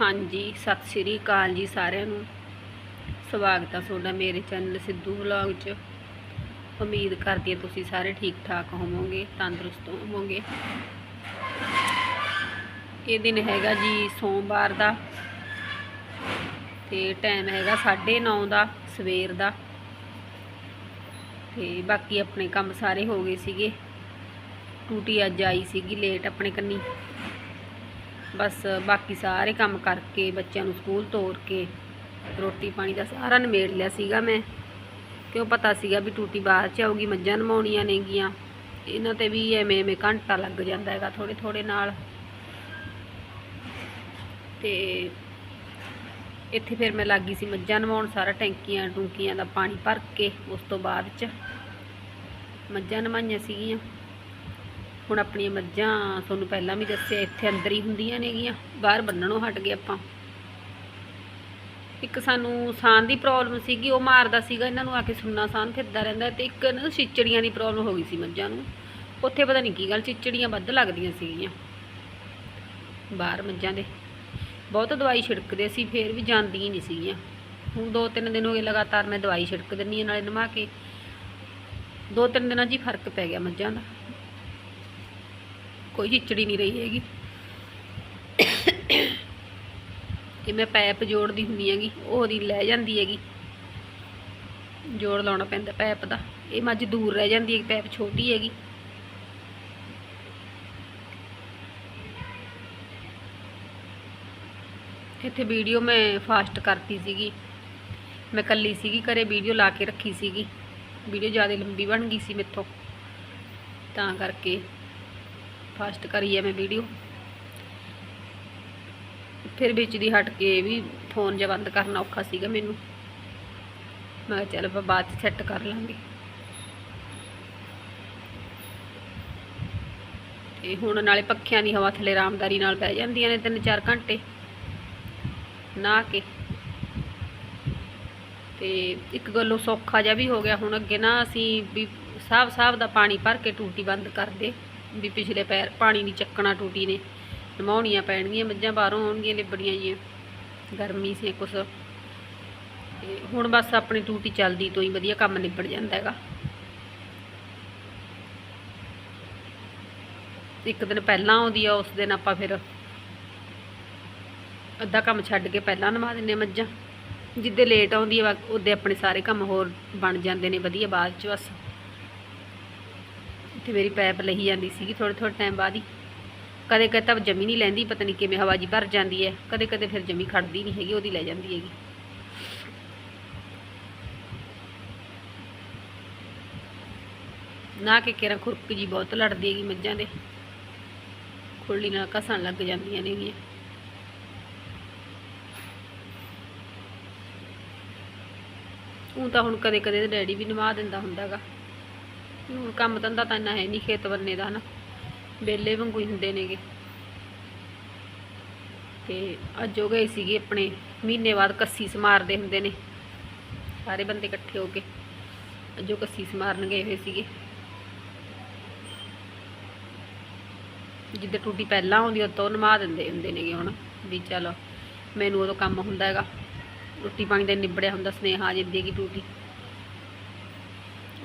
ਹਾਂਜੀ, ਸਤਿ ਸ਼੍ਰੀ ਅਕਾਲ ਜੀ ਸਾਰਿਆਂ ਨੂੰ। ਸਵਾਗਤ ਆ ਤੁਹਾਡਾ ਮੇਰੇ ਚੈਨਲ ਸਿੱਧੂ ਵਲੌਗ 'ਚ। ਉਮੀਦ ਕਰਦੀ ਹਾਂ ਤੁਸੀਂ ਸਾਰੇ ਠੀਕ ਠਾਕ ਹੋਵੋਗੇ, ਤੰਦਰੁਸਤ ਹੋਵੋਗੇ। ਇਹ ਦਿਨ ਹੈਗਾ ਜੀ ਸੋਮਵਾਰ ਦਾ ਤੇ ਟਾਈਮ ਹੈਗਾ 9:30 ਦਾ, ਸਵੇਰ ਦਾ। ਤੇ ਬਾਕੀ ਆਪਣੇ ਕੰਮ ਸਾਰੇ ਹੋ ਗਏ ਸੀਗੇ। ਟੂਟੀ ਅੱਜ ਆਈ ਸੀਗੀ ਲੇਟ, ਆਪਣੇ ਕੰਨੀ। ਬਸ ਬਾਕੀ ਸਾਰੇ ਕੰਮ ਕਰਕੇ, ਬੱਚਿਆਂ ਨੂੰ ਸਕੂਲ ਤੋਰ ਕੇ ਰੋਟੀ ਪਾਣੀ ਦਾ ਸਾਰਾ ਨਿਬੇੜ ਲਿਆ ਸੀਗਾ ਮੈਂ। ਕਿਉਂ ਪਤਾ ਸੀਗਾ ਵੀ ਟੂਟੀ ਬਾਅਦ ਚ ਆਊਗੀ, ਮੱਝਾਂ ਨਮਾਉਣੀਆਂ ਨੇਗੀਆਂ। ਇਹਨਾਂ ਤੇ ਵੀ ਐਵੇਂ ਐਵੇਂ ਘੰਟਾ ਲੱਗ ਜਾਂਦਾ ਹੈਗਾ ਥੋੜੇ ਥੋੜੇ ਨਾਲ। ਤੇ ਇੱਥੇ ਫਿਰ ਮੈਂ ਲੱਗੀ ਸੀ ਮੱਝਾਂ ਨਵਾਉਣ ਸਾਰਾ ਟੈਂਕੀਆਂ ਟੂੰਕੀਆਂ ਦਾ ਪਾਣੀ ਭਰ ਕੇ ਉਸ ਤੋਂ ਬਾਅਦ ਚ ਮੱਝਾਂ ਨਵਾਈਆਂ ਸੀਗੀਆਂ। ਹੁਣ ਆਪਣੀਆਂ ਮੱਝਾਂ ਤੁਹਾਨੂੰ ਪਹਿਲਾਂ ਵੀ ਦੱਸਿਆ, ਇੱਥੇ ਅੰਦਰ ਹੀ ਹੁੰਦੀਆਂ ਨੇਗੀਆਂ, ਬਾਹਰ ਬੰਨਣੋਂ ਹਟ ਗਏ ਆਪਾਂ। ਇੱਕ ਸਾਨੂੰ ਸਾਹ ਦੀ ਪ੍ਰੋਬਲਮ ਸੀਗੀ, ਉਹ ਮਾਰਦਾ ਸੀਗਾ, ਇਹਨਾਂ ਨੂੰ ਆ ਕੇ ਸੁੰਨਾ ਸਾਹ ਫਿਰਦਾ ਰਹਿੰਦਾ ਤੇ ਇੱਕ ਇਹਨਾਂ ਨੂੰ ਚਿਚੜੀਆਂ ਦੀ ਪ੍ਰੋਬਲਮ ਹੋ ਗਈ ਸੀ ਮੱਝਾਂ ਨੂੰ। ਉੱਥੇ ਪਤਾ ਨਹੀਂ ਕੀ ਗੱਲ ਚਿਚੜੀਆਂ ਵੱਧ ਲੱਗਦੀਆਂ ਸੀਗੀਆਂ। ਬਾਹਰ ਮੱਝਾਂ ਦੇ। ਬਹੁਤ ਦਵਾਈ ਛਿੜਕਦੇ ਸੀ, ਫੇਰ ਵੀ ਜਾਂਦੀਆਂ ਨਹੀਂ ਸੀਗੀਆਂ। ਹੁਣ ਦੋ ਤਿੰਨ ਦਿਨ ਹੋ ਗਏ ਲਗਾਤਾਰ ਮੈਂ ਦਵਾਈ ਛਿੜਕ ਦਿੰਨੀ ਹਾਂ, ਨਾਲੇ ਨਮਾ ਕੇ। ਦੋ ਤਿੰਨ ਦਿਨਾਂ 'ਚ ਹੀ ਫ਼ਰਕ ਪੈ ਗਿਆ ਮੱਝਾਂ ਦਾ। ਕੋਈ ਚਿਚੜੀ ਨਹੀਂ ਰਹੀ ਹੈਗੀ। ਇਹ ਮੈਂ ਪੈਪ ਜੋੜਦੀ ਹੁੰਦੀ ਹੈਗੀ ਉਹਦੀ ਲੈ ਜਾਂਦੀ ਹੈਗੀ। ਜੋੜ ਲਾਉਣਾ ਪੈਂਦਾ ਪੈਪ ਦਾ। ਇਹ ਮੱਝ ਦੂਰ ਰਹਿ ਜਾਂਦੀ ਹੈ ਪੈਪ ਛੋਟੀ ਹੈਗੀ। ਇੱਥੇ ਵੀਡੀਓ ਮੈਂ ਫਾਸਟ ਕਰਤੀ ਸੀਗੀ। ਮੈਂ ਕੱਲੀ ਸੀਗੀ, ਘਰੇ ਵੀਡੀਓ ਲਾ ਕੇ ਰੱਖੀ ਸੀਗੀ। ਵੀਡੀਓ ਜ਼ਿਆਦਾ ਲੰਬੀ ਬਣ ਗਈ ਸੀ ਮੇਥੋਂ। ਤਾਂ ਕਰਕੇ ਫਾਸਟ ਕਰੀ ਹੈ ਮੈਂ ਵੀਡੀਓ। ਫਿਰ ਵਿੱਚ ਦੀ ਹਟ ਕੇ ਵੀ ਫੋਨ ਜਿਹਾ ਬੰਦ ਕਰਨਾ ਔਖਾ ਸੀਗਾ ਮੈਨੂੰ। ਮੈਂ ਕਿਹਾ ਚੱਲ ਆਪਾਂ ਬਾਅਦ ਚ ਸੈੱਟ ਕਰ ਲਾਂਗੇ। ਤੇ ਹੁਣ ਨਾਲੇ ਪੱਖਿਆਂ ਦੀ ਹਵਾ ਥੱਲੇ ਆਰਾਮਦਾਰੀ ਨਾਲ ਬਹਿ ਜਾਂਦੀਆਂ ਨੇ ਤਿੰਨ ਚਾਰ ਘੰਟੇ। ਨਾ ਕੇ। ਤੇ ਇੱਕ ਗੱਲੋਂ ਸੌਖਾ ਜਿਹਾ ਵੀ ਹੋ ਗਿਆ। ਹੁਣ ਅੱਗੇ ਨਾ ਅਸੀਂ ਵੀ ਸਾਹਬ ਸਾਹਬ ਦਾ ਪਾਣੀ ਭਰ ਕੇ ਟੂਟੀ ਬੰਦ ਕਰਦੇ ਵੀ ਪਿਛਲੇ ਪੈਰ ਪਾਣੀ ਨਹੀਂ ਚੱਕਣਾ ਟੂਟੀ ਨੇ। ਨਮਾਉਣੀਆਂ ਪੈਣਗੀਆਂ, ਮੱਝਾਂ ਬਾਹਰੋਂ ਆਉਣਗੀਆਂ ਲਿਬੜੀਆਂ ਜੀਆਂ। ਗਰਮੀ ਸੀ ਕੁਛ। ਤੇ ਹੁਣ ਬਸ ਆਪਣੀ ਟੂਟੀ ਚੱਲਦੀ ਤੋਂ ਹੀ ਵਧੀਆ ਕੰਮ ਨਿਬੜ ਜਾਂਦਾ ਹੈਗਾ। ਇੱਕ ਦਿਨ ਪਹਿਲਾਂ ਆਉਂਦੀ ਆ, ਉਸ ਦਿਨ ਆਪਾਂ ਫਿਰ ਅੱਧਾ ਕੰਮ ਛੱਡ ਕੇ ਪਹਿਲਾਂ ਨਵਾ ਦਿੰਨੇ ਮੱਝਾਂ। ਜਿੱਦੇ ਲੇਟ ਆਉਂਦੀ ਆ, ਉਹਦੇ ਆਪਣੇ ਸਾਰੇ ਕੰਮ ਹੋਰ ਬਣ ਜਾਂਦੇ ਨੇ, ਵਧੀਆ ਬਾਅਦ ਚ ਬਸ। ਤੇ ਮੇਰੀ ਪੈਪ ਲਈ ਜਾਂਦੀ ਸੀਗੀ ਥੋੜੇ ਥੋੜੇ ਟਾਈਮ ਬਾਅਦ ਹੀ। ਕਦੇ ਕਦੇ ਤਾਂ ਜਮੀ ਨਹੀਂ ਲੈਂਦੀ, ਪਤਾ ਨਹੀਂ ਕਿਵੇਂ ਹਵਾ ਜੀ ਭਰ ਜਾਂਦੀ ਹੈ। ਕਦੇ ਕਦੇ ਫਿਰ ਜਮੀ ਖੜਦੀ ਨਹੀਂ ਹੈਗੀ, ਉਹਦੀ ਲੈ ਜਾਂਦੀ ਹੈਗੀ। ਨਾ ਕਿ ਕਿਰਾਂ ਖੁਰਕ ਜੀ ਬਹੁਤ ਲੜਦੀ ਹੈਗੀ ਮੱਝਾਂ ਦੇ। ਖੁਰਲੀ ਨਾਲ ਘਸਣ ਲੱਗ ਜਾਂਦੀਆਂ ਨੇਗੀਆਂ। ਉਹ ਤਾਂ ਹੁਣ ਕਦੇ ਕਦੇ ਡੈਡੀ ਵੀ ਨਵਾ ਦਿੰਦਾ ਹੁੰਦਾਗਾ। ਹੁਣ ਕੰਮ ਧੰਦਾ ਤਾਂ ਇੰਨਾ ਹੈ ਨਹੀਂ ਖੇਤ ਬੰਨੇ ਦਾ ਹਨਾ। ਬੇਲੇ ਵਾਂਗੂ ਹੀ ਹੁੰਦੇ ਨੇਗੇ। ਤੇ ਅੱਜ ਉਹ ਗਏ ਸੀਗੇ ਆਪਣੇ, ਮਹੀਨੇ ਬਾਅਦ ਕੱਸੀ ਸਮਾਰਦੇ ਹੁੰਦੇ ਨੇ। ਸਾਰੇ ਬੰਦੇ ਇਕੱਠੇ ਹੋ ਕੇ ਅੱਜ ਉਹ ਕੱਸੀ ਸਮਾਰਨ ਗਏ ਹੋਏ ਸੀਗੇ। ਜਿੱਦਾਂ ਟੂਟੀ ਪਹਿਲਾਂ ਆਉਂਦੀ ਉਹ ਤੋਂ ਨਵਾ ਦਿੰਦੇ ਹੁੰਦੇ ਨੇਗੇ ਹੁਣ ਵੀ ਚਲੋ ਮੈਨੂੰ ਉਦੋਂ ਕੰਮ ਹੁੰਦਾ ਹੈਗਾ। ਰੋਟੀ ਪਾਣੀ ਦਾ ਨਿਬੜਿਆ ਹੁੰਦਾ, ਸਨੇਹਾ ਜਿੱਦੇ ਕੀ ਟੂਟੀ।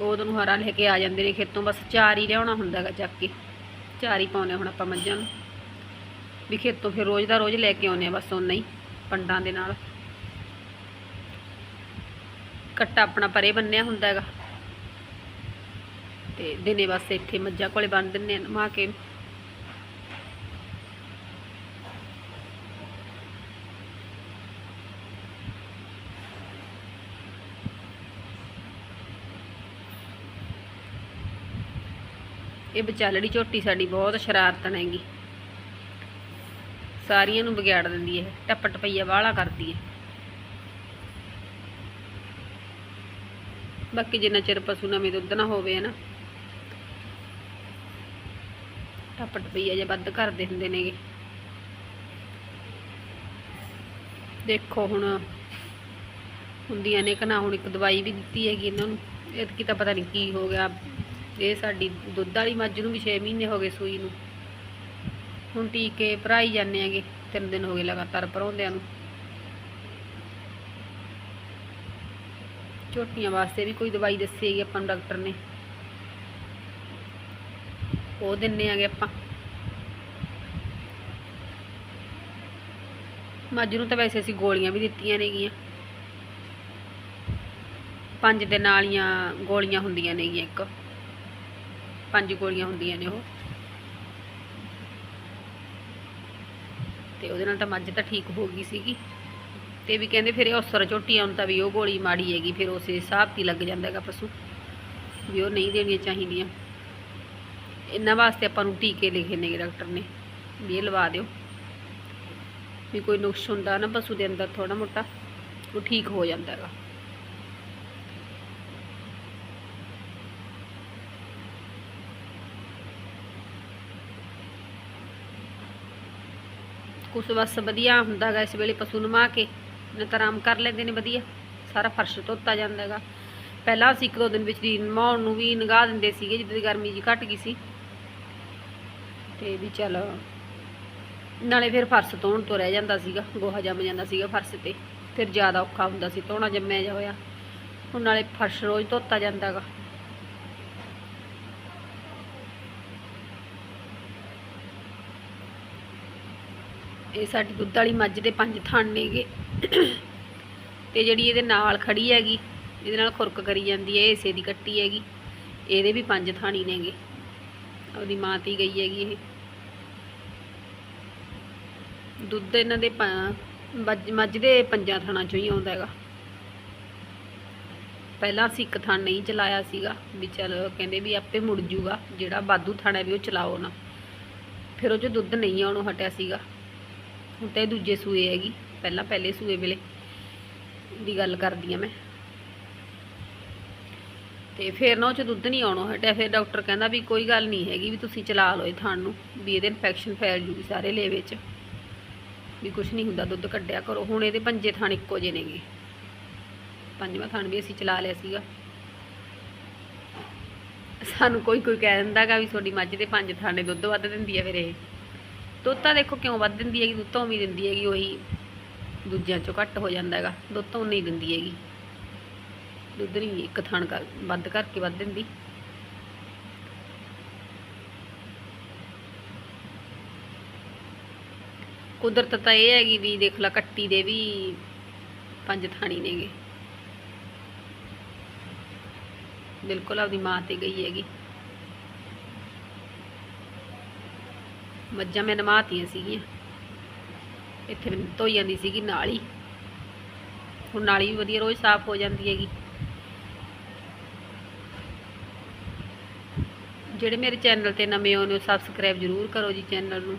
ਉਦੋਂ ਨੂੰ ਹਰਾ ਲੈ ਕੇ ਆ ਜਾਂਦੇ ਨੇ ਖੇਤੋਂ, ਬਸ ਚਾਰ ਹੀ ਲਿਆਉਣਾ ਹੁੰਦਾ ਹੈਗਾ ਚੱਕ ਕੇ। ਚਾਰ ਹੀ ਪਾਉਨੇ ਹੁਣ ਆਪਾਂ ਮੱਝਾਂ ਨੂੰ। ਵੀ ਖੇਤੋਂ ਫਿਰ ਰੋਜ਼ ਦਾ ਰੋਜ਼ ਲੈ ਕੇ ਆਉਨੇ ਆ ਬਸ ਉਹਨਾਂ ਹੀ, ਪੰਡਾਂ ਦੇ ਨਾਲ। ਕੱਟਾ ਆਪਣਾ ਪਰੇ ਬੰਨਿਆ ਹੁੰਦਾ ਹੈਗਾ। ਤੇ ਦਿਨੇ ਬਸ ਇੱਥੇ ਮੱਝਾਂ ਕੋਲੇ ਬੰਨ ਦਿੰਨੇ ਆ ਨਮਾ ਕੇ। ਇਹ ਵਿਚਾਲੜੀ ਝੋਟੀ ਸਾਡੀ ਬਹੁਤ ਸ਼ਰਾਰਤਨ ਹੈਗੀ। ਸਾਰੀਆਂ ਨੂੰ ਵਿਗਾੜ ਦਿੰਦੀ ਹੈ ਟੱਪ ਟਪਈਆ ਵਾਲਾ ਕਰਦੀ ਹੈ ਬਾਕੀ ਜਿੰਨਾ ਚਿਰ ਪਸ਼ੂ ਨਵੇਂ ਦੁੱਧ ਨਾ ਹੋਵੇ ਨਾ ਟੱਪ ਟਪਈਆ ਜੇ ਵੱਧ ਕਰਦੇ ਹੁੰਦੇ ਨੇਗੇ। ਦੇਖੋ ਹੁਣ ਹੁੰਦੀਆਂ ਨੇ ਕਿ ਨਾ, ਹੁਣ ਇੱਕ ਦਵਾਈ ਵੀ ਦਿੱਤੀ ਹੈਗੀ ਇਹਨਾਂ ਨੂੰ। ਇਹ ਤਾਂ ਪਤਾ ਨਹੀਂ ਕੀ ਹੋ ਗਿਆ। ਇਹ ਸਾਡੀ ਦੁੱਧ ਵਾਲੀ ਮੱਝ ਨੂੰ ਵੀ 6 ਮਹੀਨੇ ਹੋ ਗਏ ਸੂਈ ਨੂੰ। ਹੁਣ ਟੀਕੇ ਭਰਾਈ ਜਾਂਦੇ ਆਂਗੇ ਤਿੰਨ ਦਿਨ ਹੋ ਗਏ ਲਗਾਤਾਰ ਭਰਾਉਂਦਿਆਂ ਨੂੰ। ਝੋਟੀਆਂ ਵਾਸਤੇ ਵੀ ਕੋਈ ਦਵਾਈ ਦੱਸੀ ਹੈਗੀ ਆਪਾਂ ਨੂੰ ਡਾਕਟਰ ਨੇ। ਉਹ ਦਿੰਨੇ ਆਂਗੇ ਆਪਾਂ। ਮੱਝ ਨੂੰ ਤਾਂ ਵੈਸੇ ਅਸੀਂ ਗੋਲੀਆਂ ਵੀ ਦਿੱਤੀਆਂ ਨੇਗੀਆਂ ਪੰਜ ਦਿਨ ਵਾਲੀਆਂ ਗੋਲੀਆਂ ਹੁੰਦੀਆਂ ਨੇਗੀਆਂ ਇੱਕ। ਪੰਜ ਗੋਲੀਆਂ ਹੁੰਦੀਆਂ ਨੇ ਉਹ। ਤੇ ਉਹਦੇ ਨਾਲ ਤਾਂ ਮੱਝ ਤਾਂ ਠੀਕ ਹੋ ਗਈ ਸੀਗੀ। ਤੇ ਵੀ ਕਹਿੰਦੇ ਫਿਰ ਇਹ ਉਸਰ ਝੋਟੀ ਆਉਣ ਤਾਂ ਵੀ ਉਹ ਗੋਲੀ ਮਾੜੀ ਹੈਗੀ, ਫਿਰ ਉਸੇ ਹਿਸਾਬ ਤੇ ਲੱਗ ਜਾਂਦਾ ਹੈਗਾ ਪਸ਼ੂ, ਵੀ ਉਹ ਨਹੀਂ ਦੇਣੀਆਂ ਚਾਹੀਦੀਆਂ। ਇਹਨਾਂ ਵਾਸਤੇ ਆਪਾਂ ਨੂੰ ਟੀਕੇ ਲਿਖੇ ਨੇਗੇ ਡਾਕਟਰ ਨੇ, ਵੀ ਇਹ ਲਵਾ ਦਿਓ। ਵੀ ਕੋਈ ਨੁਕਸ ਹੁੰਦਾ ਨਾ ਪਸ਼ੂ ਦੇ ਅੰਦਰ ਥੋੜਾ ਮੋਟਾ, ਉਹ ਠੀਕ ਹੋ ਜਾਂਦਾ ਹੈਗਾ। ਕੁਛ ਬਸ ਵਧੀਆ ਹੁੰਦਾ ਹੈਗਾ ਇਸ ਵੇਲੇ ਪਸ਼ੂ ਨਮਾ ਕੇ ਨਾ ਤਾਂ ਆਰਾਮ ਕਰ ਲੈਂਦੇ ਨੇ ਵਧੀਆ, ਸਾਰਾ ਫਰਸ਼ ਧੋਤਾ ਜਾਂਦਾ ਹੈਗਾ ਪਹਿਲਾਂ ਅਸੀਂ ਇੱਕ ਦੋ ਦਿਨ ਵਿੱਚ ਦੀ ਨਮਾਉਣ ਨੂੰ ਵੀ ਨਗਾ ਦਿੰਦੇ ਸੀਗੇ, ਜਿੱਦਾਂ ਦੀ ਗਰਮੀ ਜੀ ਘਟ ਗਈ ਸੀ। ਤੇ ਵੀ ਚੱਲ, ਨਾਲੇ ਫਿਰ ਫਰਸ਼ ਧੋਣ ਤੋਂ ਰਹਿ ਜਾਂਦਾ ਸੀਗਾ, ਗੋਹਾ ਜੰਮ ਜਾਂਦਾ ਸੀਗਾ ਫਰਸ਼ ਤੇ। ਫਿਰ ਜ਼ਿਆਦਾ ਔਖਾ ਹੁੰਦਾ ਸੀ, ਧੋਣਾ ਜੰਮਿਆ ਜਾ ਹੋਇਆ। ਹੁਣ ਨਾਲੇ ਫਰਸ਼ ਰੋਜ਼ ਧੋਤਾ ਜਾਂਦਾ ਇਹ ਸਾਡੀ ਦੁੱਧ ਵਾਲੀ ਮੱਝ ਦੇ ਪੰਜ ਥਣ ਨੇਗੇ। ਤੇ ਜਿਹੜੀ ਇਹਦੇ ਨਾਲ ਖੜੀ ਹੈਗੀ, ਇਹਦੇ ਨਾਲ ਖੁਰਕ ਕਰੀ ਜਾਂਦੀ ਹੈ, ਏਸੇ ਦੀ ਕੱਟੀ ਹੈਗੀ। ਇਹਦੇ ਵੀ ਪੰਜ ਥਾਣੀ ਨੇਗੇ। ਉਹਦੀ ਮਾਂ ਤੀ ਗਈ ਹੈਗੀ ਇਹ। ਦੁੱਧ ਇਹਨਾਂ ਦੇ ਮੱਝ ਦੇ ਪੰਜਾਂ ਥਾਣਾ ਚੋਂ ਹੀ ਆਉਂਦਾ ਹੈਗਾ। ਪਹਿਲਾਂ ਅਸੀਂ ਇੱਕ ਥਾਣ ਨਹੀਂ ਚਲਾਇਆ ਸੀਗਾ, ਵੀ ਚਲ ਕਹਿੰਦੇ ਵੀ ਆਪੇ ਮੁੜ ਜੂਗਾ, ਜਿਹੜਾ ਬਾਦੂ ਥਾਣਾ ਵੀ ਉਹ ਚਲਾਓ ਨਾ। ਫਿਰ ਉਹ 'ਚ ਦੁੱਧ ਨਹੀਂ ਆਉਣੋਂ ਹਟਿਆ ਸੀਗਾ। ਹੁਣ ਤਾਂ ਇਹ ਦੂਜੇ ਸੂਏ ਹੈਗੀ, ਪਹਿਲਾਂ ਪਹਿਲੇ ਸੂਏ ਵੇਲੇ ਦੀ ਗੱਲ ਕਰਦੀ ਆ ਮੈਂ। ਤੇ ਫਿਰ ਨਾ ਉਹ ਚ ਦੁੱਧ ਨਹੀਂ ਆਉਣਾ ਹਟਿਆ, ਫਿਰ ਡਾਕਟਰ ਕਹਿੰਦਾ ਵੀ ਕੋਈ ਗੱਲ ਨਹੀਂ ਹੈਗੀ ਵੀ ਤੁਸੀਂ ਚਲਾ ਲਓ ਇਹ ਥਣ ਨੂੰ, ਵੀ ਇਹਦੇ ਇਨਫੈਕਸ਼ਨ ਫੈਲ ਜੂਗੀ ਸਾਰੇ ਲੇਵੇ ਚ। ਵੀ ਕੁਝ ਨਹੀਂ ਹੁੰਦਾ ਦੁੱਧ ਕੱਢਿਆ ਕਰੋ, ਹੁਣ ਇਹਦੇ ਪੰਜੇ ਥਣ ਇੱਕੋ ਜਿਹੇ ਨੇਗੇ। ਪੰਜਵਾਂ ਥਣ ਵੀ ਅਸੀਂ ਚਲਾ ਲਿਆ ਸੀਗਾ। ਸਾਨੂੰ ਕੋਈ ਕੋਈ ਕਹਿ ਦਿੰਦਾਗਾ ਵੀ ਤੁਹਾਡੀ ਮੱਝ ਦੇ ਪੰਜ ਥਾਣੇ ਦੁੱਧ ਵੱਧ ਦਿੰਦੀ ਆ ਫਿਰ ਇਹ। ਦੁੱਧ ਤਾਂ ਦੇਖੋ ਕਿਉਂ ਵੱਧ ਦਿੰਦੀ ਹੈਗੀ, ਦੁੱਧ ਤੋਂ ਵੀ ਦਿੰਦੀ ਹੈਗੀ, ਉਹੀ ਦੂਜਿਆਂ ਚੋਂ ਘੱਟ ਹੋ ਜਾਂਦਾ ਹੈਗਾ, ਦੁੱਧ ਤੋਂ ਨਹੀਂ ਦਿੰਦੀ ਹੈਗੀ। ਦੁੱਧ ਨਹੀਂ, ਇੱਕ ਥਣ ਕਰ, ਵੱਧ ਕਰਕੇ ਵੱਧ ਦਿੰਦੀ। ਕੁਦਰਤ ਤਾਂ ਇਹ ਹੈਗੀ ਵੀ ਦੇਖ ਲਾ, ਕੱਟੀ ਦੇ ਵੀ ਪੰਜ ਥਾਣੀ ਨੇਗੇ। ਬਿਲਕੁਲ ਆਪਦੀ ਮਾਂ ਤੇ ਗਈ ਹੈਗੀ। ਮੱਝਾਂ ਮੈਂ ਨਮਾਤੀਆਂ ਸੀਗੀਆਂ। ਇੱਥੇ ਮੈਨੂੰ ਧੋਈ ਜਾਂਦੀ ਸੀਗੀ ਨਾਲੀ ਹੁਣ ਨਾਲੀ ਵੀ ਵਧੀਆ ਰੋਜ਼ ਸਾਫ਼ ਹੋ ਜਾਂਦੀ ਹੈਗੀ। ਜਿਹੜੇ ਮੇਰੇ ਚੈਨਲ ਤੇ ਨਵੇਂ ਹੋ ਨੇ ਸਬਸਕ੍ਰਾਈਬ ਜ਼ਰੂਰ ਕਰੋ ਜੀ ਚੈਨਲ ਨੂੰ।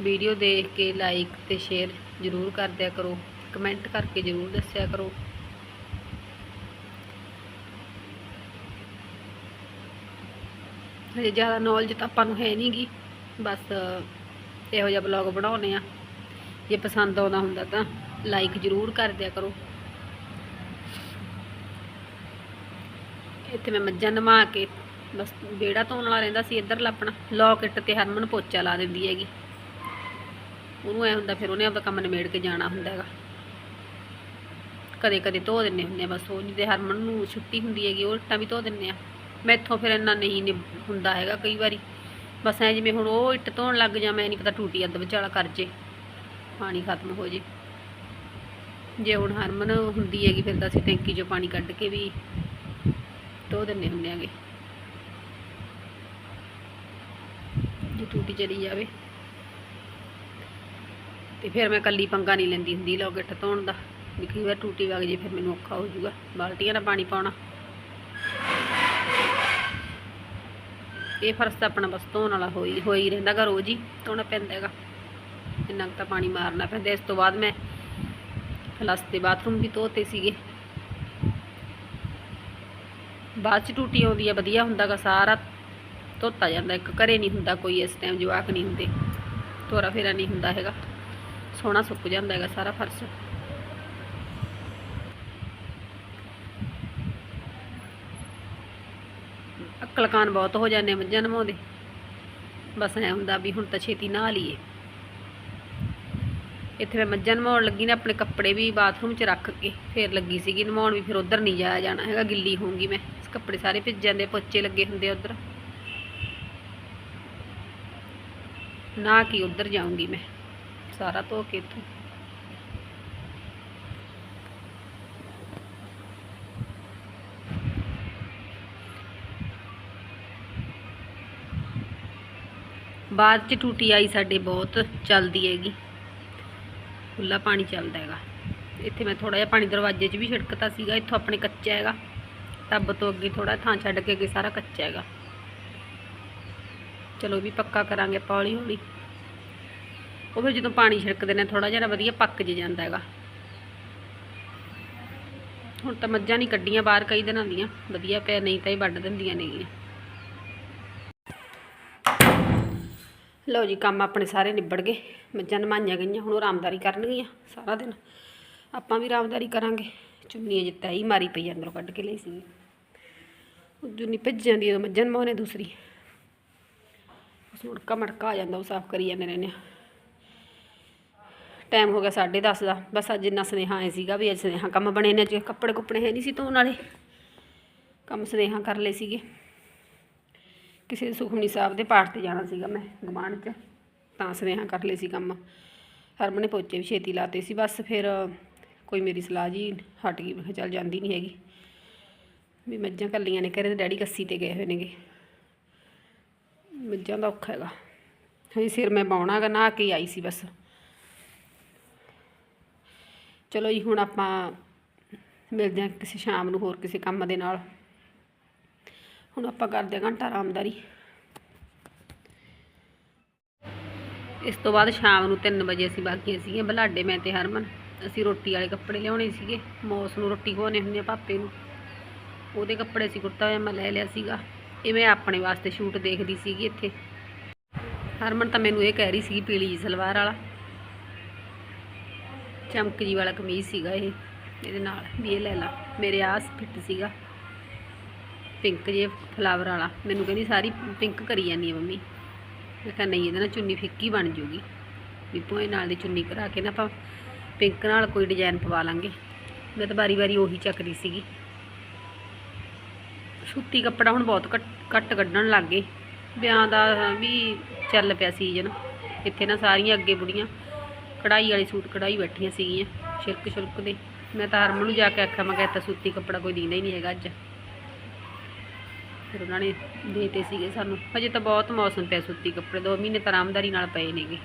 ਵੀਡੀਓ ਦੇਖ ਕੇ ਲਾਈਕ ਤੇ ਸ਼ੇਅਰ ਜ਼ਰੂਰ ਕਰ ਦਿਆ ਕਰੋ। ਕਮੈਂਟ ਕਰਕੇ ਜ਼ਰੂਰ ਦੱਸਿਆ ਕਰੋ। ਹਜੇ ਜ਼ਿਆਦਾ ਨੌਲੇਜ ਤਾਂ ਆਪਾਂ ਨੂੰ ਹੈ ਨਹੀਂਗੀ ਬਸ ਇਹੋ ਜਿਹਾ ਬਲੌਗ ਬਣਾਉਨੇ ਆ ਜੇ ਪਸੰਦ ਆਉਂਦਾ ਹੁੰਦਾ ਤਾਂ ਲਾਈਕ ਜ਼ਰੂਰ ਕਰ ਦਿਆ ਕਰੋ। ਇੱਥੇ ਮੈਂ ਮੱਝਾਂ ਨਮਾ ਕੇ ਬਸ ਵਿਹੜਾ ਧੋਣ ਵਾਲਾ ਰਹਿੰਦਾ ਸੀ ਇੱਧਰ ਆਪਣਾ। ਲੋਕਟ ਤੇ ਹਰਮਨ ਪੋਚਾ ਲਾ ਦਿੰਦੀ ਹੈਗੀ। ਉਹਨੂੰ ਐ ਹੁੰਦਾ ਫਿਰ ਉਹਨੇ ਆਪਦਾ ਕੰਮ ਨਿਮੇੜ ਕੇ ਜਾਣਾ ਹੁੰਦਾ ਹੈਗਾ। ਕਦੇ ਕਦੇ ਧੋ ਦਿੰਨੇ ਹੁੰਦੇ ਆ ਬਸ ਉਹ ਜਿਹਦੇ ਹਰਮਨ ਨੂੰ ਛੁੱਟੀ ਹੁੰਦੀ ਹੈਗੀ, ਉਹ ਇੱਟਾਂ ਵੀ ਧੋ ਦਿੰਨੇ ਆ। ਮੈਥੋਂ ਫਿਰ ਇੰਨਾ ਨਹੀਂ ਨਿਭ- ਹੁੰਦਾ ਹੈਗਾ ਕਈ ਵਾਰੀ। ਬਸ ਐ ਜਿਵੇਂ ਹੁਣ ਉਹ ਇੱਟ ਧੋਣ ਲੱਗ ਜਾ, ਮੈਂ ਨਹੀਂ ਪਤਾ ਟੂਟੀ ਅੱਧ ਵਿਚਾਲਾ ਕਰ ਜੇ। ਪਾਣੀ ਖਤਮ ਹੋ ਜੇ। ਜੇ ਹੁਣ ਹਰਮਨ ਹੁੰਦੀ ਹੈਗੀ ਫਿਰ ਤਾਂ ਅਸੀਂ ਟੈਂਕੀ 'ਚੋਂ ਪਾਣੀ ਕੱਢ ਕੇ ਵੀ ਧੋ ਦਿੰਨੇ ਹੁੰਦੇ ਆਗੇ। ਜੇ ਟੂਟੀ ਚਲੀ ਜਾਵੇ। ਤੇ ਫਿਰ ਮੈਂ ਕੱਲੀ ਪੰਗਾ ਨਹੀਂ ਲੈਂਦੀ ਹੁੰਦੀ ਲੋਕਟ ਧੋਣ ਦਾ। ਵੀ ਕਈ ਵਾਰ ਟੂਟੀ ਵਗ ਜੇ, ਫਿਰ ਮੈਨੂੰ ਔਖਾ ਹੋ ਜਾਊਗਾ। ਬਾਲਟੀਆਂ ਨਾਲ ਪਾਣੀ ਪਾਉਣਾ। ਇਹ ਫਰਸ਼ ਤਾਂ ਆਪਣਾ ਬਸ ਧੋਣ ਵਾਲਾ ਹੋਈ ਹੋਈ ਰਹਿੰਦਾ ਗਾ ਰੋਜ਼ ਹੀ, ਧੋਣਾ ਪੈਂਦਾ ਹੈਗਾ। ਇੰਨਾ ਕੁ ਤਾਂ ਪਾਣੀ ਮਾਰਨਾ ਪੈਂਦਾ। ਇਸ ਤੋਂ ਬਾਅਦ ਮੈਂ ਫਲਸ ਤੇ ਬਾਥਰੂਮ ਵੀ ਧੋਤੇ ਸੀਗੇ। ਬਾਅਦ ਚ ਟੂਟੀ ਆਉਂਦੀ ਆ, ਵਧੀਆ ਹੁੰਦਾਗਾ ਸਾਰਾ। ਧੋਤਾ ਜਾਂਦਾ, ਇੱਕ ਘਰੇ ਨਹੀਂ ਹੁੰਦਾ ਕੋਈ ਇਸ ਟਾਈਮ ਜਵਾਕ ਨਹੀਂ ਹੁੰਦੇ। ਤੋਰਾ ਫੇਰਾ ਨਹੀਂ ਹੁੰਦਾ ਹੈਗਾ। ਸੋਹਣਾ ਸੁੱਕ ਜਾਂਦਾ ਹੈਗਾ ਸਾਰਾ ਫਰਸ਼। ਖਲਕਾਨ ਬਹੁਤ ਹੋ ਜਾਂਦੇ ਮੱਝਾਂ ਨਮਾਉਂਦੇ ਬਸ ਐ ਹੁੰਦਾ ਵੀ ਹੁਣ ਤਾਂ ਛੇਤੀ ਨਹਾ ਲਈਏ। ਇੱਥੇ ਮੈਂ ਮੱਝਾਂ ਨਵਾਉਣ ਲੱਗੀ ਨਾ ਆਪਣੇ ਕੱਪੜੇ ਵੀ ਬਾਥਰੂਮ 'ਚ ਰੱਖ ਕੇ, ਫੇਰ ਲੱਗੀ ਸੀਗੀ ਨਵਾਉਣ ਵੀ, ਫਿਰ ਉਧਰ ਨਹੀਂ ਜਾਇਆ ਜਾਣਾ ਹੈਗਾ, ਗਿੱਲੀ ਹੋਊਗੀ ਮੈਂ। ਕੱਪੜੇ ਸਾਰੇ ਭਿੱਜ ਜਾਂਦੇ ਪੋਚੇ ਲੱਗੇ ਹੁੰਦੇ ਉਧਰ। ਨਾ ਕੀ ਉਧਰ ਜਾਊਂਗੀ ਮੈਂ। ਸਾਰਾ ਧੋ ਕੇ ਇੱਥੋਂ। ਬਾਅਦ ਚ ਟੂਟੀ ਆਈ ਸਾਡੇ ਬਹੁਤ, ਚੱਲਦੀ ਹੈਗੀ। ਖੁੱਲਾ ਪਾਣੀ ਚੱਲਦਾ ਹੈਗਾ। ਇੱਥੇ ਮੈਂ ਥੋੜਾ ਜਿਹਾ ਪਾਣੀ ਦਰਵਾਜ਼ੇ 'ਚ ਵੀ ਛਿੜਕਤਾ ਸੀਗਾ, ਇੱਥੋਂ ਆਪਣੇ ਕੱਚਾ ਹੈਗਾ। ਟੱਬ ਤੋਂ ਅੱਗੇ ਥੋੜਾ ਥਾਂ ਛੱਡ ਕੇ ਅੱਗੇ ਸਾਰਾ ਕੱਚਾ ਹੈਗਾ। ਚਲੋ ਵੀ ਪੱਕਾ ਕਰਾਂਗੇ ਆਪਾਂ ਹੌਲੀ ਹੌਲੀ। ਉਹ ਫਿਰ ਜਦੋਂ ਪਾਣੀ ਛਿੜਕਦੇ ਨੇ ਥੋੜਾ ਜਿਹਾ ਨਾ ਵਧੀਆ ਪੱਕ ਜੇ ਜਾਂਦਾ ਹੈਗਾ। ਹੁਣ ਤਾਂ ਮੱਝਾਂ ਨਹੀਂ ਕੱਢੀਆਂ ਬਾਹਰ ਕਈ ਦਿਨਾਂ ਦੀਆਂ, ਵਧੀਆ ਪਿਆ ਨਹੀਂ ਤਾਂ ਹੀ ਵੱਢ ਦਿੰਦੀਆਂ ਨੇਗੀਆਂ। ਲਓ ਜੀ, ਕੰਮ ਆਪਣੇ ਸਾਰੇ ਨਿਬੜ ਗਏ। ਮੱਝਾਂ ਨਮਾਈਆਂ ਗਈਆਂ, ਹੁਣ ਉਹ ਆਰਾਮਦਾਰੀ ਕਰਨਗੀਆਂ ਸਾਰਾ ਦਿਨ। ਆਪਾਂ ਵੀ ਆਰਾਮਦਾਰੀ ਕਰਾਂਗੇ। ਚੁੰਨੀਆਂ ਜਿੱਤਾ ਹੀ ਮਾਰੀ ਪਈ ਅੰਦਰੋਂ ਕੱਢ ਕੇ ਲਈ ਸੀ ਉਹ ਜੁਨੀ ਭੱਜ ਜਾਂਦੀ ਹੈ ਮੱਝਾਂ ਨਮਾਉਣੇ ਦੂਸਰੀ। ਉਸ ਮੁੜਕਾ ਮੜਕਾ ਆ ਜਾਂਦਾ, ਉਹ ਸਾਫ਼ ਕਰੀ ਜਾਂਦੇ ਰਹਿੰਦੇ ਆ। ਟਾਈਮ ਹੋ ਗਿਆ 10:30 ਦਾ। ਬਸ ਅੱਜ ਇੰਨਾ ਸੁਨੇਹਾ ਆਇਆ ਸੀਗਾ ਵੀ ਅੱਜ ਸੁਨੇਹਾ ਕੰਮ ਬਣੇ ਨੇ, ਅੱਜ ਕੱਪੜੇ ਕੁੱਪੜੇ ਹੈ ਨਹੀਂ ਸੀ ਧੋਣ ਵਾਲੇ। ਕੰਮ ਸੁਨੇਹਾ ਕਰ ਲਏ ਸੀਗੇ। ਕਿਸੇ ਸੁਖਮਨੀ ਸਾਹਿਬ ਦੇ ਪਾਠ ਤੇ ਜਾਣਾ ਸੀਗਾ ਮੈਂ ਗੁਆਂਢ 'ਚ, ਤਾਂ ਸੁਨੇਹਾ ਕਰ ਲਏ ਸੀ ਕੰਮ। ਹਰਮਨ ਨੇ ਪੋਚੇ ਵੀ ਛੇਤੀ ਲਾਤੇ ਸੀ, ਬਸ ਫਿਰ ਕੋਈ ਮੇਰੀ ਸਲਾਹ ਜੀ ਹਟ ਗਈ, ਮੈਂ ਚੱਲ ਜਾਂਦੀ ਨਹੀਂ ਹੈਗੀ। ਵੀ ਮੱਝਾਂ ਕੱਲੀਆਂ ਨੇ ਘਰੇ ਤੇ ਡੈਡੀ ਕੱਸੀ ਤੇ ਗਏ ਹੋਏ ਨੇਗੇ। ਮੱਝਾਂ ਦਾ ਔਖਾ ਹੈਗਾ। ਹਜੇ ਸਿਰ ਮੈਂ ਬਾਉਣਾ ਗਾ ਨਹਾ ਕੇ ਆਈ ਸੀ ਬਸ। ਚਲੋ ਜੀ, ਹੁਣ ਆਪਾਂ ਮਿਲਦੇ ਹਾਂ ਕਿਸੇ ਸ਼ਾਮ ਨੂੰ ਹੋਰ ਕਿਸੇ ਕੰਮ ਦੇ ਨਾਲ। ਹੁਣ ਆਪਾਂ ਕਰਦੇ ਹਾਂ ਘੰਟਾ ਆਰਾਮਦਾਰੀ। ਇਸ ਤੋਂ ਬਾਅਦ ਸ਼ਾਮ ਨੂੰ 3 ਵਜੇ ਅਸੀਂ ਬਾਕੀ ਸੀਗੇ ਬਲਾਡੇ ਮੈਂ ਤੇ ਹਰਮਨ। ਅਸੀਂ ਰੋਟੀ ਵਾਲੇ ਕੱਪੜੇ ਲਿਆਉਣੇ ਸੀਗੇ। ਮੌਸ ਨੂੰ ਰੋਟੀ ਖਵਾਉਣੇ ਹੁੰਦੇ ਆ ਪਾਪੇ ਨੂੰ। ਉਹਦੇ ਕੱਪੜੇ ਸੀ ਕੁੜਤਾ ਹੋਇਆ ਮੈਂ ਲੈ ਲਿਆ ਸੀਗਾ। ਇਹ ਮੈਂ ਆਪਣੇ ਵਾਸਤੇ ਸ਼ੂਟ ਦੇਖਦੀ ਸੀਗੀ ਇੱਥੇ। ਹਰਮਨ ਤਾਂ ਮੈਨੂੰ ਇਹ ਕਹਿ ਰਹੀ ਸੀਗੀ ਪੀਲੀ ਸਲਵਾਰ ਵਾਲਾ। ਚਮਕ ਵਾਲਾ ਕਮੀਜ਼ ਸੀਗਾ ਇਹ। ਇਹਦੇ ਨਾਲ ਵੀ ਇਹ ਲੈ ਲਾ। ਮੇਰੇ ਆਸ ਫਿੱਟ ਸੀਗਾ। ਪਿੰਕ ਜੇ ਫਲਾਵਰ ਵਾਲਾ। ਮੈਨੂੰ ਕਹਿੰਦੀ ਸਾਰੀ ਪਿੰਕ ਕਰੀ ਜਾਂਦੀ ਹੈ ਮੰਮੀ। ਮੈਂ ਕਿਹਾ ਨਹੀਂ, ਇਹਦੇ ਨਾਲ ਚੁੰਨੀ ਫਿੱਕੀ ਬਣ ਜੂਗੀ। ਵੀ ਭੋਏ ਨਾਲ ਦੀ ਚੁੰਨੀ ਕਰਾ ਕੇ ਨਾ ਆਪਾਂ ਪਿੰਕ ਨਾਲ ਕੋਈ ਡਿਜ਼ਾਈਨ ਪਵਾ ਲਾਂਗੇ। ਮੈਂ ਤਾਂ ਵਾਰੀ ਵਾਰੀ ਉਹੀ ਚੱਕਦੀ ਸੀਗੀ। ਸੂਤੀ ਕੱਪੜਾ ਹੁਣ ਬਹੁਤ ਘੱਟ ਘੱਟ ਕੱਢਣ ਲੱਗ ਗਏ। ਵਿਆਹ ਦਾ ਵੀ ਚੱਲ ਪਿਆ ਸੀਜ਼ਨ ਇੱਥੇ ਨਾ ਸਾਰੀਆਂ ਅੱਗੇ ਬੁੜੀਆਂ ਕਢਾਈ ਵਾਲੇ ਸੂਟ ਕਢਾਈ ਬੈਠੀਆਂ ਸੀਗੀਆਂ ਸ਼ਿਲਕ ਸ਼ਿਲਕ ਦੇ। ਮੈਂ ਤਾਂ ਹਰਮਨ ਨੂੰ ਜਾ ਕੇ ਆਖਿਆ, ਮੈਂ ਕਿਹਾ, ਇੱਥੇ ਸੂਤੀ ਕੱਪੜਾ ਕੋਈ ਦਿੰਦਾ ਹੀ ਨਹੀਂ ਹੈਗਾ ਅੱਜ। ਫਿਰ ਉਹਨਾਂ ਨੇ ਦੇਤੇ ਸੀਗੇ ਸਾਨੂੰ। ਹਜੇ ਤਾਂ ਬਹੁਤ ਮੌਸਮ ਪਿਆ ਸੂਤੀ ਕੱਪੜੇ, ਦੋ ਮਹੀਨੇ ਤਾਂ ਆਰਾਮਦਾਰੀ ਨਾਲ ਪਏ ਨੇਗੇ।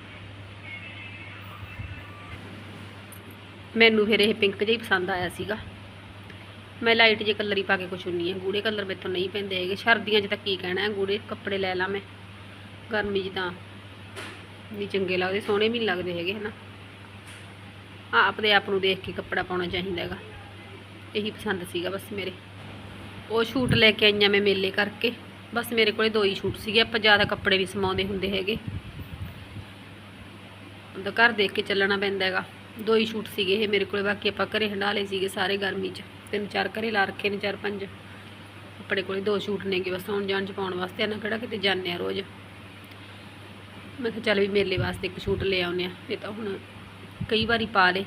ਮੈਨੂੰ ਫਿਰ ਇਹ ਪਿੰਕ ਜਿਹਾ ਹੀ ਪਸੰਦ ਆਇਆ ਸੀਗਾ। ਮੈਂ ਲਾਈਟ ਜੇ ਕਲਰ ਹੀ ਪਾ ਕੇ ਕੁਛ ਹੁੰਨੀ ਆ। ਗੂੜੇ ਕਲਰ ਮੈਥੋਂ ਨਹੀਂ ਪੈਂਦੇ ਹੈਗੇ। ਸਰਦੀਆਂ 'ਚ ਤਾਂ ਕੀ ਕਹਿਣਾ ਹੈ, ਗੂੜੇ ਕੱਪੜੇ ਲੈ ਲਾਂ ਮੈਂ। ਗਰਮੀ 'ਚ ਤਾਂ ਨਹੀਂ ਚੰਗੇ ਲੱਗਦੇ, ਸੋਹਣੇ ਵੀ ਨਹੀਂ ਲੱਗਦੇ ਹੈਗੇ, ਹਨਾ। ਆ ਆਪਦੇ ਆਪ ਨੂੰ ਦੇਖ ਕੇ ਕੱਪੜਾ ਪਾਉਣਾ ਚਾਹੀਦਾ ਹੈਗਾ। ਇਹੀ ਪਸੰਦ ਸੀਗਾ ਬਸ ਮੇਰੇ। ਉਹ ਛੂਟ ਲੈ ਕੇ ਆਈਆਂ ਮੈਂ ਮੇਲੇ ਕਰਕੇ। ਬਸ ਮੇਰੇ ਕੋਲੇ ਦੋ ਹੀ ਛੂਟ ਸੀਗੇ, ਆਪਾਂ ਜ਼ਿਆਦਾ ਕੱਪੜੇ ਵੀ ਸਮਾਉਂਦੇ ਹੁੰਦੇ ਹੈਗੇ। ਉਹਦਾ ਘਰ ਦੇਖ ਕੇ ਚੱਲਣਾ ਪੈਂਦਾ ਹੈਗਾ। ਦੋ ਹੀ ਛੂਟ ਸੀਗੇ ਇਹ ਮੇਰੇ ਕੋਲੇ, ਬਾਕੀ ਆਪਾਂ ਘਰੇ ਹੰਡਾਲੇ ਸੀਗੇ ਸਾਰੇ ਗਰਮੀ 'ਚ। ਤਿੰਨ ਚਾਰ ਘਰੇ ਲਾ ਰੱਖੇ ਨੇ, ਚਾਰ ਪੰਜ। ਆਪਣੇ ਕੋਲੇ ਦੋ ਛੂਟ ਨੇਗੇ ਬਸ ਆਉਣ ਜਾਣ 'ਚ ਪਾਉਣ ਵਾਸਤੇ, ਇਹਨਾਂ ਕਿਹੜਾ ਕਿਤੇ ਜਾਂਦੇ ਆ ਰੋਜ਼। ਮੈਂ ਕਿਹਾ ਚੱਲ ਵੀ ਮੇਲੇ ਵਾਸਤੇ ਇੱਕ ਛੂਟ ਲੈ ਆਉਨੇ ਆ। ਇਹ ਤਾਂ ਹੁਣ ਕਈ ਵਾਰੀ ਪਾ ਲੇ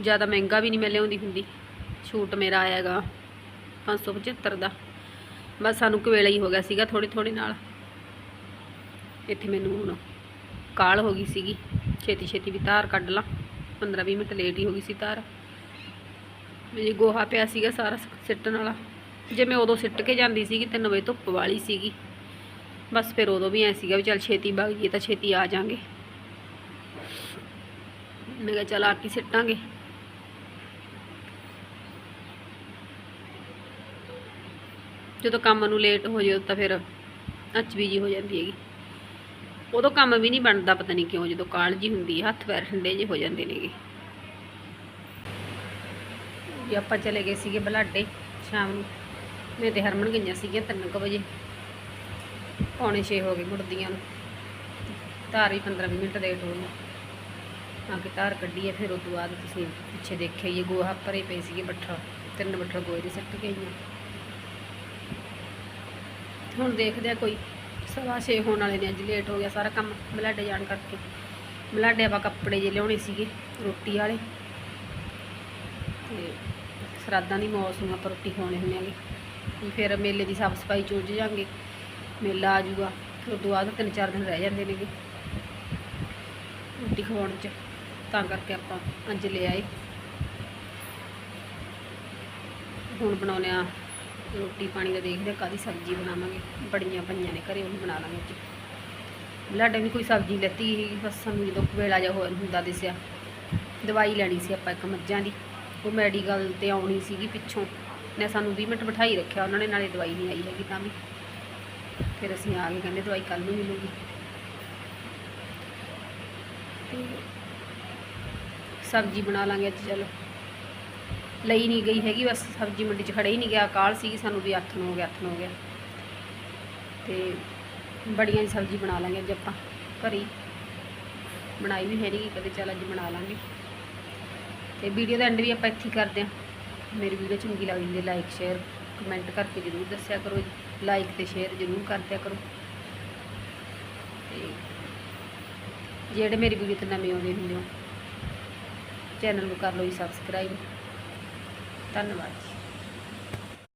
ਜ਼ਿਆਦਾ ਮਹਿੰਗਾ ਵੀ ਨਹੀਂ ਮੈਂ ਲਿਆਉਂਦੀ ਹੁੰਦੀ। ਛੂਟ ਮੇਰਾ ਆਇਆ ਹੈਗਾ 575 ਦਾ। ਬਸ ਸਾਨੂੰ ਕਵੇਲਾ ਹੀ ਹੋ ਗਿਆ ਸੀਗਾ ਥੋੜੀ ਥੋੜੀ ਨਾਲ। ਇੱਥੇ ਮੈਨੂੰ ਹੁਣ ਕਾਲ ਹੋ ਗਈ ਸੀਗੀ। ਛੇਤੀ ਛੇਤੀ ਵੀ ਧਾਰ ਕੱਢ ਲਾਂ। 15-20 ਮਿੰਟ ਲੇਟ ਹੀ ਹੋ ਗਈ ਸੀ ਧਾਰ। ਮੇਰੇ ਗੋਹਾ ਪਿਆ ਸੀਗਾ ਸਾਰਾ ਸਿੱਟਣ ਵਾਲਾ। ਜੇ ਮੈਂ ਉਦੋਂ ਸਿੱਟ ਕੇ ਜਾਂਦੀ ਸੀਗੀ 3 ਵਜੇ ਧੁੱਪ ਵਾਲੀ ਸੀਗੀ। ਬਸ ਫਿਰ ਉਦੋਂ ਵੀ ਐ ਸੀਗਾ ਵੀ ਚੱਲ ਛੇਤੀ ਵਗ ਜਾਈਏ ਤਾਂ ਛੇਤੀ ਆ ਜਾਾਂਗੇ। ਮੈਂ ਕਿਹਾ ਚੱਲ ਆ ਕੇ ਸਿੱਟਾਂਗੇ। ਜਦੋਂ ਕੰਮ ਨੂੰ ਲੇਟ ਹੋ ਜਾਓ ਤਾਂ ਫਿਰ ਅਚਵੀ ਜੀ ਹੋ ਜਾਂਦੀ ਹੈਗੀ। ਉਦੋਂ ਕੰਮ ਵੀ ਨਹੀਂ ਬਣਦਾ, ਪਤਾ ਨਹੀਂ ਕਿਉਂ, ਜਦੋਂ ਕਾਲਜੀ ਹੁੰਦੀ ਹੈ ਹੱਥ ਪੈਰ ਠੰਡੇ ਜਿਹੇ ਹੋ ਜਾਂਦੇ ਨੇਗੇ। ਜੀ ਆਪਾਂ ਚਲੇ ਗਏ ਸੀਗੇ ਬਲਾਡੇ ਸ਼ਾਮ ਨੂੰ। ਮੈਂ ਤੇ ਹਰਮਨ ਗਈਆਂ ਸੀਗੀਆਂ 3:00 ਵਜੇ। ਪੌਣੇ 6 ਹੋ ਗਏ ਮੁੜਦੀਆਂ ਨੂੰ। ਧਾਰ ਵੀ 15 ਮਿੰਟ ਲੇਟ ਹੋ ਗਈ ਆ ਕੇ ਧਾਰ ਕੱਢੀ ਹੈ ਫਿਰ ਉਸ ਤੋਂ ਬਾਅਦ ਤੁਸੀਂ ਪਿੱਛੇ ਦੇਖਿਆ ਇਹ ਗੋਹਾ ਭਰੇ ਪਏ ਸੀਗੇ ਬੱਠਲ ਤਿੰਨ ਬੱਠਲ ਗੋਹੇ ਦੇ ਸੱਟ ਗਈਆਂ ਹੁਣ ਦੇਖਦੇ ਆ ਕੋਈ ਸਵਾ ਛੇ ਹੋਣ ਵਾਲੇ ਨੇ ਅੱਜ ਲੇਟ ਹੋ ਗਿਆ ਸਾਰਾ ਕੰਮ, ਬਲਾਡੇ ਜਾਣ ਕਰਕੇ। ਬਲਾਡੇ ਆਪਾਂ ਕੱਪੜੇ ਜੇ ਲਿਆਉਣੇ ਸੀਗੇ, ਰੋਟੀ ਵਾਲੇ। ਤੇ ਸਰਾਦਾਂ ਦੀ ਮੌਸ ਨੂੰ ਆਪਾਂ ਰੋਟੀ ਖਾਣੇ ਹੁੰਦੇ ਆਂਗੇ। ਫਿਰ ਮੇਲੇ ਦੀ ਸਾਫ਼ ਸਫ਼ਾਈ ਚ ਉਲਝ ਜਾਾਂਗੇ। ਮੇਲਾ ਆ ਜੂਗਾ ਫਿਰ ਉਦੋਂ ਬਾਅਦ ਤਿੰਨ ਚਾਰ ਦਿਨ ਰਹਿ ਜਾਂਦੇ ਨੇਗੇ। ਰੋਟੀ ਖਵਾਉਣ ਚ, ਤਾਂ ਕਰਕੇ ਆਪਾਂ ਅੱਜ ਲੈ ਆਏ। ਹੁਣ ਬਣਾਉਂਦੇ ਆ ਰੋਟੀ ਪਾਣੀ ਦਾ ਦੇਖਦੇ ਹਾਂ ਕਾਹਦੀ ਸਬਜ਼ੀ ਬਣਾਵਾਂਗੇ। ਬੜੀਆਂ ਪਈਆਂ ਨੇ ਘਰੇ ਉਹਨੂੰ ਬਣਾ ਲਾਂਗੇ ਅੱਜ ਲਾਡੇ ਵੀ ਕੋਈ ਸਬਜ਼ੀ ਲੈਤੀ ਸੀ, ਬਸ ਸਾਨੂੰ ਜਦੋਂ ਵੇਲਾ ਜਿਹਾ ਹੋਇਆ ਹੁੰਦਾ ਦਿਸਿਆ। ਦਵਾਈ ਲੈਣੀ ਸੀ ਆਪਾਂ ਇੱਕ ਮੱਝਾਂ ਦੀ। ਉਹ ਮੈਡੀਕਲ ਤੇ ਆਉਣੀ ਸੀਗੀ ਪਿੱਛੋਂ। ਨੇ ਸਾਨੂੰ 20 ਮਿੰਟ ਬਿਠਾਈ ਰੱਖਿਆ, ਉਹਨਾਂ ਨੇ ਨਾਲੇ ਦਵਾਈ ਨਹੀਂ ਆਈ ਹੈਗੀ ਤਾਂ ਵੀ। ਫਿਰ ਅਸੀਂ ਆ ਗਏ, ਕਹਿੰਦੇ ਦਵਾਈ ਕੱਲ ਨੂੰ ਮਿਲੂਗੀ। ਤੇ ਸਬਜ਼ੀ ਬਣਾ ਲਾਂਗੇ ਅੱਜ, ਚਲੋ। ਲਈ ਨਹੀਂ ਗਈ ਹੈਗੀ, ਬਸ ਸਬਜ਼ੀ ਮੰਡੀ 'ਚ ਖੜੇ ਹੀ ਨਹੀਂ ਗਿਆ ਕਾਲ ਸੀਗੀ ਸਾਨੂੰ ਵੀ ਅੱਠ ਨੂੰ ਹੋ ਗਿਆ, ਅੱਠ ਨੂੰ ਹੋ ਗਿਆ। ਤੇ ਬੜੀਆਂ ਦੀ ਸਬਜ਼ੀ ਬਣਾ ਲਾਂਗੇ ਅੱਜ ਆਪਾਂ, ਘਰੀ ਬਣਾਈ ਵੀ ਹੈ ਨਹੀਂ ਕਦੇ ਚੱਲ ਅੱਜ ਬਣਾ ਲਾਂਗੇ। ਤੇ ਵੀਡੀਓ ਦਾ ਐਂਡ ਵੀ ਆਪਾਂ ਇੱਥੇ ਹੀ ਕਰਦੇ ਹਾਂ। ਮੇਰੀ ਵੀਡੀਓ ਚੰਗੀ ਲੱਗਦੀ ਹੈ ਲਾਈਕ ਸ਼ੇਅਰ ਕਮੈਂਟ ਕਰਕੇ ਜ਼ਰੂਰ ਦੱਸਿਆ ਕਰੋ ਲਾਈਕ ਤੇ ਸ਼ੇਅਰ ਜ਼ਰੂਰ ਕਰਦਿਆ ਕਰੋ। ਤੇ ਜਿਹੜੇ ਮੇਰੀ ਵੀਡੀਓ ਤੇ ਨਵੇਂ ਆਉਂਦੇ ਹੁੰਦੇ ਹੋ, ਚੈਨਲ ਨੂੰ ਕਰ ਲਓ ਜੀ ਸਬਸਕ੍ਰਾਈਬ ਧੰਨਵਾਦ।